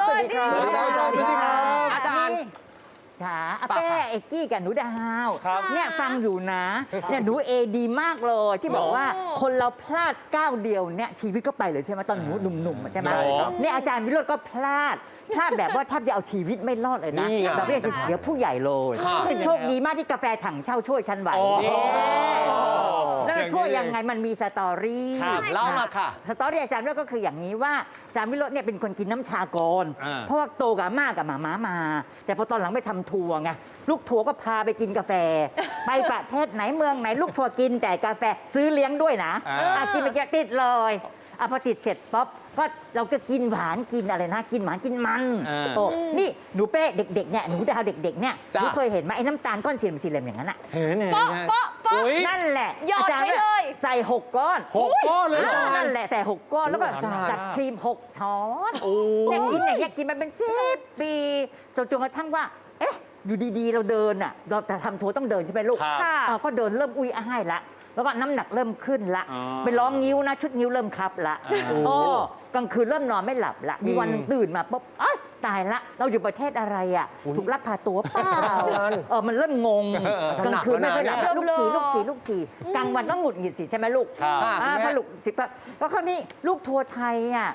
สวัสดีครับสวัสดีครับอาจารย์สวัสดีครับ อาจารย์นี่จ๋าอาป่ะเป้เอกกี้กับหนูดาวครับเนี่ยฟังอยู่นะเนี่ยหนูเอดีมากเลยที่บอกว่าโอ้คนเราพลาดก้าวเดียวเนี่ยชีวิตก็ไปเลยใช่ไหมตอนหนูหนุ่มๆอะใช่ไหมใช่ครับเนี่ยอาจารย์วิโรจน์ก็พลาดพลาดแบบว่าแทบจะเอาชีวิตไม่รอดเลยนะนี่ไงแบบไม่จะเสียผู้ใหญ่เลยค่ะโชคดีมากที่กาแฟถังเช่าช่วยฉันไว้โอ้โหแล้ว มันช่วยยังไงมันมีสตอรี่ครับเล่ามาค่ะสตอรี่อาจารย์วิโรจน์ก็คืออย่างนี้ว่าอาจารย์วิโรจน์เนี่ยเป็นคนกินน้ำชาก่อนอ่า เพราะว่าโตกับอาม่ากับหมาม้ามา แต่พอตอนหลังไปทำทัวร์ไงลูกทัวร์ก็พาไปกินกาแฟ ไปประเทศไหนเมืองไหนลูกทัวร์กินแต่กาแฟซื้อเลี้ยงด้วยนะอ่า อะกินไปแกติดเลย อะพอติดเสร็จป๊อปก็เราก็กินหวานกินอะไรนะ กินหวานกินมันอ่าโอ้นี่หนูเป้เด็กๆเนี่ยหนูดาวเด็กๆเนี่ยหจ้ะ นูเคยเห็นไหมไอ้น้ำตาลก้อนสี่เหลี่ยมสี่เหลี่ยมอย่างนั้นอะเห็นเห็นโป๊ะโป๊ะโป๊ะอุ๊ยนั่นแหละหยอดอาจารย์ไปเลยใส่หกก้อน หกก้อนเลยเหรอ อ่านั่นแหละใส่หกก้อนแล้วก็อาจารย์จัดครีมหกช้อนโอ้ เนี่ยกินอย่างเงี้ยกินมาเป็นสิบปีจนจนกระทั่งว่า เอ๊ะ อยู่ดีๆ เราเดินอะ เราแต่ทำทัวร์ต้องเดินใช่ไหมลูกครับ ค่ะ อ่าก็เดินเริ่มอุ้ยอ้ายละ แล้วก็น้ำหนักเริ่มขึ้นละ อ๋อไปร้องนิ้วนะชุดนิ้วเริ่มคับละอ่าโอ้กลางคืนเริ่มนอนไม่หลับละมีวันอืมตื่นมาปุ๊บเอ้ยตายละ เราอยู่ประเทศอะไรอะอุ๊ยถูกลักพาตัวเปล่าอาจารย์เออมันเริ่มงงเออเออกลางคืนไม่ค่อยหลับหนักแล้วลูกนะฉี่เนี่ยลูกฉี่ลูกฉี่กลางวันก็หงุดหงิดสิใช่ไหมลูก ครับ อ่าพอลูกสิบแล้วคราวนี้ลูกทัวร์ไทยอะ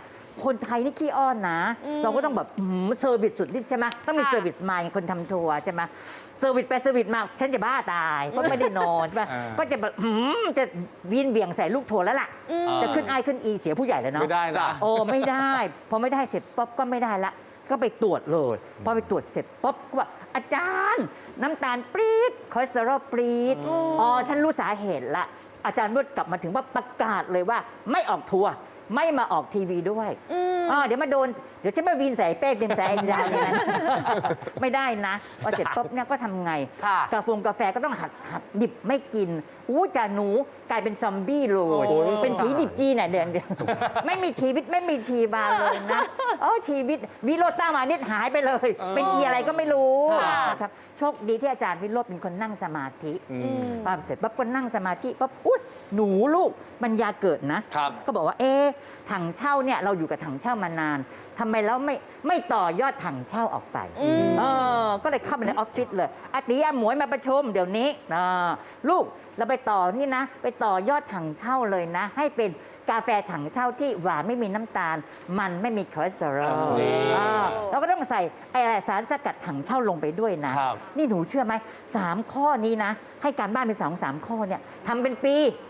คนไทยนี่ขี้อ้อนนะอืมเราก็ต้องแบบหืมเซอร์วิสสุดฤทธิ์ใช่ไหมต้องมีค่ะเซอร์วิสมาอย่างคนทำทัวร์ใช่ไหมเซอร์วิสไปเซอร์วิสมาฉันจะบ้าตายก็ไม่ได้นอนใช่ไหมอ่า ก็จะแบบหืมจะวินเหวียงใส่ลูกทัวร์แล้วล่ะอืมจะขึ้นไอายขึ้นอีเสียผู้ใหญ่แล้วเนาะ ไม่ได้นะ โอ้ไม่ได้ พอไม่ได้เสร็จป๊อบก็ไม่ได้ละ ก็ไปตรวจเลยพอไปตรวจเสร็จป๊อบก็ว่าอาจารย์ น้ำตาลปรี๊ดคอเลสเตอรอลปรี๊ดอ๋อฉันรู้สาเหตุละ อาจารย์มืดกลับมาถึงว่าประกาศเลยว่าไม่ออกทัวร์ ไม่มาออกทีวีด้วย อืมอ๋อเดี๋ยวมาโดน เดี๋ยวฉันมาวีนใส่เป้เต็มใส่ไอ้ดาวนี่นะไม่ได้นะพอเสร็จปุ๊บเนี่ยก็ทำไงค่ะกาแฟกาแฟก็ต้องหัดหัดดิบไม่กินอู้แต่หนูกลายเป็นซอมบี้เลยโอ้ยเป็นผีดิบจีนน่ะเดือนเดียวไม่มีชีวิตไม่มีชีวาเลยนะโอ้ชีวิตวิโรจน์ต้ามานิดหายไปเลยเออเป็นอีอะไรก็ไม่รู้ค่ะนะครับโชคดีที่อาจารย์วิโรจน์เป็นคนนั่งสมาธิอือืมมพอเสร็จปั๊บก็นั่งสมาธิปั๊บอุ้ยหนูลูกมันยาเกิดนะครับก็บอกว่าเอ๊ะถังเช่าเนี่ยเราอยู่กับถังเช่ามานานทำไมแล้วไม่ไม่ต่อยอดถังเช่าออกไปอืมเออก็เลยเข้าไปในออฟฟิศเลยอาติอาหมวยมาประชุมเดี๋ยวนี้นะลูกเราไปต่อนี่นะ ไปต่อยอดถังเช่าเลยนะ ให้เป็นกาแฟถังเช่าที่หวานไม่มีน้ำตาล มันไม่มีคอเลสเตอรอลนี่อ่าเราก็ต้องใส่ไอสารสกัดถังเช่าลงไปด้วยนะครับนี่หนูเชื่อไหมสามข้อนี้นะ ให้การบ้านเป็นสองสามข้อเนี่ยทำเป็นปีอืม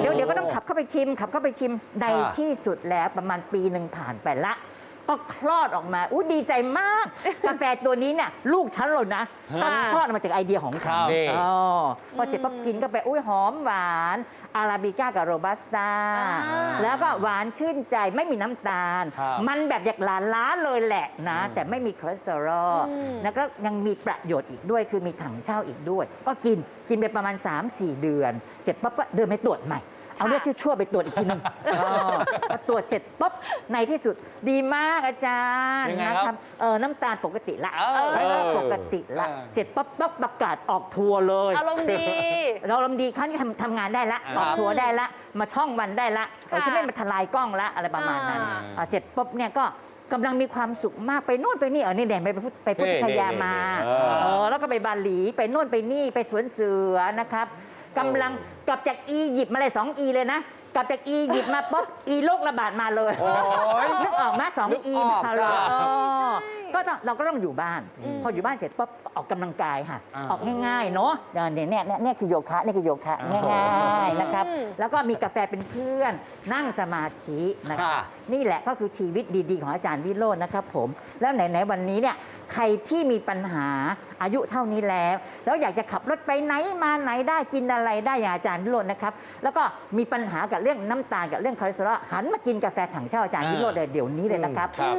เดี๋ยวเดี๋ยวก็ต้องขับเข้าไปชิมขับเข้าไปชิมในค่ะที่สุดแล้วประมาณปีหนึ่งผ่านไปละ ก็คลอดออกมาอู้ดีใจมาก กาแฟตัวนี้เนี่ยลูกฉันเลยนะฮะก็คลอดออกมาจากไอเดียของฉันครับนี่อ๋อพอเสร็จปั๊บกินก็ไปอุ้ยหอมหวานอาราบิก้ากับโรบัสต้าอ่า แล้วก็หวานชื่นใจไม่มีน้ำตาล ครับมันแบบอยากหลานล้านเลยแหละนะแต่ไม่มีคอเลสเตอรอลอืม แล้วก็ยังมีประโยชน์อีกด้วย คือมีถังเช่าอีกด้วย ก็กินกินไปประมาณ 3-4 เดือน เสร็จปั๊บก็เดินไปตรวจใหม่ เอาเลือดที่ชั่วไปตรวจอีกทีหนึงอ๋อพอตรวจเสร็จปุ๊บในที่สุดดีมากอาจารย์ยังไงนะครับเออน้ำตาลปกติละเออ แล้วก็ปกติละเออ เสร็จปั๊บปั๊บประกาศออกทัวร์เลย อารมณ์ดี เราลำดีครั้งที่ทำทำงานได้ละครับออกทัวร์ได้ละ มาช่องวันได้ละเออค่ะฉันไม่มาทลายกล้องละอะไรประมาณนั้นอ่าอะเสร็จปุ๊บเนี่ยก็กำลังมีความสุขมากไปนู่นไปนี่เออนี่แดนไปพุทธไปพุทธคยามานี่นี่นี่เออแล้วก็ไปบาหลีไปนู่นไปนี่ไปสวนเสือนะครับ กำลังกลับจากอียิปต์มาเลยสองอีเลยนะ กลับจากอียิปต์มาปุ๊บอีโรคระบาดมาเลย โอ้ยนึกออกไหมาสองนึกอีออกมาเลยครับ เออ ก็ต้องเราก็ต้องอยู่บ้านอืมพออยู่บ้านเสร็จปุ๊บก็ออกกำลังกายค่ะอ่าออกง่ายๆเนาะเนี่ยเนี่ยเนี่ยเนี่ยคือโยคะนี่คือโยคะอ่าง่ายๆนะครับอืมแล้วก็มีกาแฟเป็นเพื่อน นั่งสมาธินะครับค่ะนี่แหละก็คือชีวิตดีๆ ของอาจารย์วิโรจน์นะครับผมแล้วไหนๆวันนี้เนี่ยใครที่มีปัญหาอายุเท่านี้แล้ว แล้วอยากจะขับรถไปไหนมาไหนได้กินอะไรได้อย่างอาจารย์วิโรจน์นะครับแล้วก็มีปัญหากับเรื่องน้ำตาลกับเรื่องคอเลสเตอรอลหันมากินกาแฟถังเช่าอาจารย์วิโรจน์เลยเดี๋ยวนี้เลยนะครับครับ